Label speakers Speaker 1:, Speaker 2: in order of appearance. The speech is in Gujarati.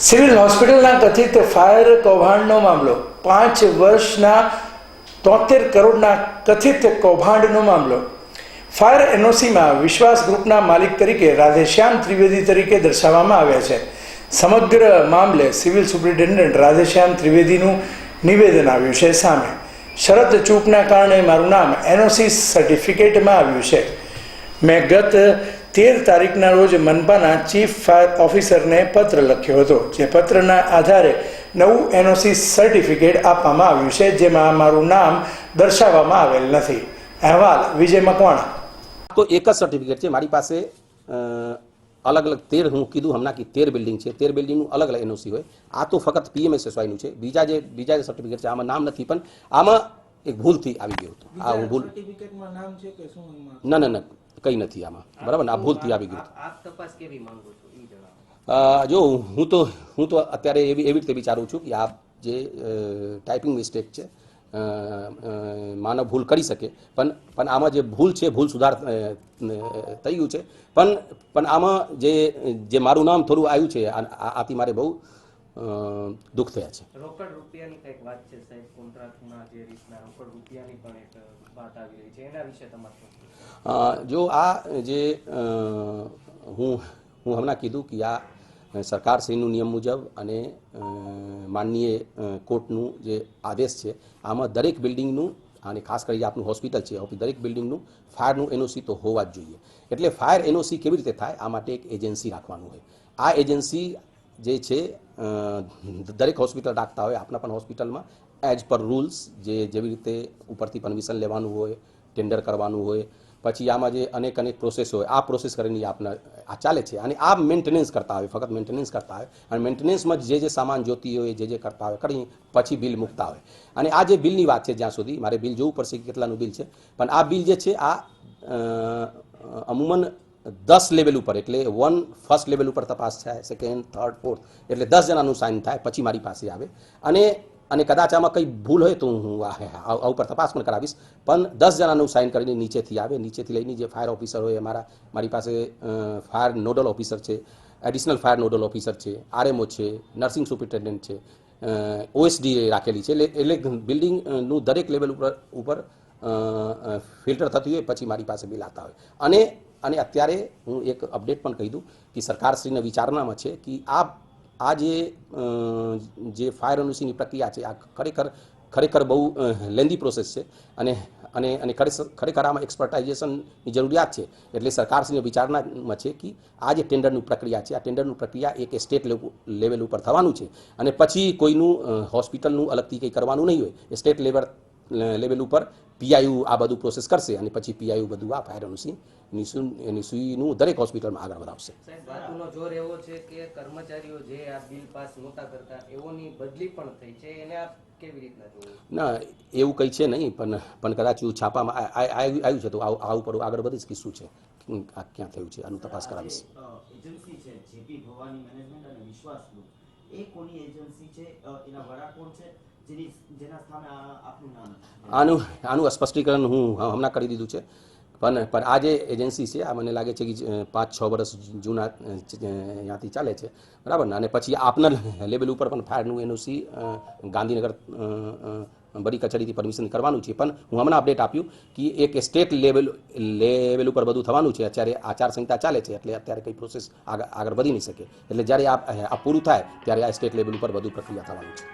Speaker 1: સિવિલ હોસ્પિટલના કથિત ફાયર કૌભાંડનો મામલો. પાંચ વર્ષના તોતેર કરોડના કથિત કૌભાંડનો મામલો. ફાયર એનઓસીમાં વિશ્વાસ ગ્રુપના માલિક તરીકે રાધેશ્યામ ત્રિવેદી તરીકે દર્શાવવામાં આવ્યા છે. સમગ્ર મામલે સિવિલ સુપ્રિન્ટેન્ડન્ટ રાધેશ્યામ ત્રિવેદીનું નિવેદન આવ્યું છે સામે. શરત ચૂકના કારણે મારું નામ એનઓસી સર્ટિફિકેટમાં આવ્યું છે. મેં ગત તેર તારીખના રોજ મનપાના ચીફ ફાયર ઓફિસરને પત્ર લખ્યો હતો જે પત્રના આધારે નવું એનઓસી સર્ટિફિકેટ આપવામાં આવ્યું છે જેમાં મારું નામ દર્શાવવામાં આવેલ નથી. અહેવાલ વિજય મકવાણા.
Speaker 2: તો એક જ સર્ટિફિકેટ છે મારી પાસે અલગ અલગ તેર હું કીધું હમણાં કે તેર બિલ્ડિંગ છે તેર બિલ્ડિંગનું અલગ અલગ એનઓસી હોય. આ તો ફક્ત પીએમએસએસવાયનું છે બીજા જે બીજા જે સર્ટિફિકેટ છે આમાં નામ નથી પણ આમાં એક ભૂલથી આવી ગયું હતું. આ હું ભૂલ
Speaker 3: સર્ટિફિકેટમાં નામ છે કે શું એમાં?
Speaker 2: ના ના ના. કંઈ નથી આમાં. બરાબર ને? આ ભૂલથી આવી ગયું. જો હું તો હું તો અત્યારે એવી એવી રીતે વિચારું છું કે આ જે ટાઈપિંગ મિસ્ટેક છે માનવ ભૂલ કરી શકે. પણ પણ આમાં જે ભૂલ છે ભૂલ સુધાર થઈ ગયું છે. પણ પણ આમાં જે જે મારું નામ થોડું આવ્યું છે આથી મારે બહુ દુઃખ થયા છે.
Speaker 4: રોકડ રૂપિયાની કંઈક વાત છે સાહેબ? કોન્ટ્રાક્ટમાં જે રીતના રોકડ રૂપિયાની પણ એક વાત આવી રહી છે. એના વિશે તમારું
Speaker 2: જો આ જે હું હું હમણાં કીધું કે આ સરકારશ્રીનું નિયમ મુજબ અને માનનીય કોર્ટનું જે આદેશ છે આમાં દરેક બિલ્ડિંગનું અને ખાસ કરીને આપનું હોસ્પિટલ છે દરેક બિલ્ડિંગનું ફાયરનું એનઓસી તો હોવા જ જોઈએ. એટલે ફાયર એનઓસી કેવી રીતે થાય? આ માટે એક એજન્સી રાખવાનું હોય. આ એજન્સી જે છે દરેક હોસ્પિટલ રાખતા હોય આપણા પણ હોસ્પિટલમાં એઝ પર રૂલ્સ જે જેવી રીતે ઉપરથી પરમિશન લેવાનું હોય ટેન્ડર કરવાનું હોય, પછી આમાં જે અનેક અનેક પ્રોસેસ હોય, આ પ્રોસેસ કરીને આપના, આ ચાલે છે. અને આ મેન્ટેનન્સ કરતા હોય, ફક્ત મેન્ટેનન્સ કરતા હોય. અને મેન્ટેનન્સમાં જે જે સામાન જોતી હોય, જે જે કરતા હોય કરી પછી બિલ મૂકતા હોય. અને આ જે બિલની વાત છે જ્યાં સુધી, મારે બિલ જોવું પડશે કે કેટલાનું બિલ છે. પણ આ બિલ જે છે, આ અમુમન દસ લેવલ ઉપર, એટલે વન ફર્સ્ટ લેવલ ઉપર તપાસ થાય સેકન્ડ થર્ડ ફોર્થ એટલે દસ જણાનું સાઇન થાય, પછી મારી પાસે આવે. અને અને કદાચ આમાં કંઈ ભૂલ હોય તો હું આ ઉપર તપાસ પણ કરાવીશ. પણ દસ જણાનું સાઇન કરીને નીચેથી આવે. નીચેથી લઈને જે ફાયર ઓફિસર હોય, અમારા, મારી પાસે ફાયર નોડલ ઓફિસર છે એડિશનલ ફાયર નોડલ ઓફિસર છે આરએમઓ છે નર્સિંગ સુપ્રિન્ટેન્ડન્ટ છે ઓએસડી રાખેલી છે. એટલે એટલે બિલ્ડિંગનું દરેક લેવલ ઉપર ઉપર ફિલ્ટર થતી હોય, પછી મારી પાસે બિલ આવતા હોય. અને અને અત્યારે હું એક અપડેટ પણ કહી દઉં કે સરકારશ્રીના વિચારણામાં છે કે આ આ જે જે ફાયર એનઓસીની પ્રક્રિયા છે, આ ખરેખર ખરેખર બહુ લેન્ધી પ્રોસેસ છે અને અને અને ખરેખર ખરેખર આમાં એક્સપર્ટાઇઝેશનની જરૂરિયાત છે. એટલે સરકારશ્રીની વિચારણામાં છે કે આ જે ટેન્ડરનું પ્રક્રિયા છે, આ ટેન્ડરનું પ્રક્રિયા એક સ્ટેટ લેવલ ઉપર થવાનું છે અને પછી કોઈનું હોસ્પિટલનું અલગથી કંઈ કરવાનું નહીં હોય. સ્ટેટ લેવલ લેવલ ઉપર પીઆઈયુ આ બધું પ્રોસેસ કરશે અને પછી પીઆઈયુ બધું આ ફાયર એનઓસી નિસુઈનું દરેક હોસ્પિટલમાં આગળ વધાવશે.
Speaker 4: વાતનો જોર એવો છે કે કર્મચારીઓ જે આ બિલ પાસ નહોતા કરતા એઓની બદલી પણ થઈ છે. એને આપ કેવી રીતના
Speaker 2: ના એવું કંઈ છે નહીં પણ પણ કદાચ એવું છાપામાં આવ્યું છે તો આ આ ઉપર આગળ વધીશ કે શું છે. આ ક્યાં થયું છે આનું તપાસ કરાવીશ.
Speaker 5: એજન્સી છે જેપી ભવાની મેનેજમેન્ટ અને વિશ્વાસ એ કોની એજન્સી છે? એના વડા કોણ છે?
Speaker 2: આનું આનું સ્પષ્ટીકરણ હું હમણાં કરી દીધું છે. પણ પણ આ જે એજન્સી છે, આ મને લાગે છે કે પાંચ છ વર્ષ જૂના ત્યાંથી ચાલે છે. બરાબર ને? અને પછી આપના લેવલ ઉપર પણ ફાયરનું એનઓસી ગાંધીનગર બડી કચેરીથી પરમિશન કરવાનું છે. પણ હું હમણાં અપડેટ આપ્યું કે એક સ્ટેટ લેવલ લેવલ ઉપર બધું થવાનું છે. અત્યારે આચારસંહિતા ચાલે છે, એટલે અત્યારે કંઈ પ્રોસેસ આગળ આગળ વધી નહીં શકે. એટલે જ્યારે આ પૂરું થાય, ત્યારે આ સ્ટેટ લેવલ ઉપર બધું પ્રક્રિયા થવાનું છે.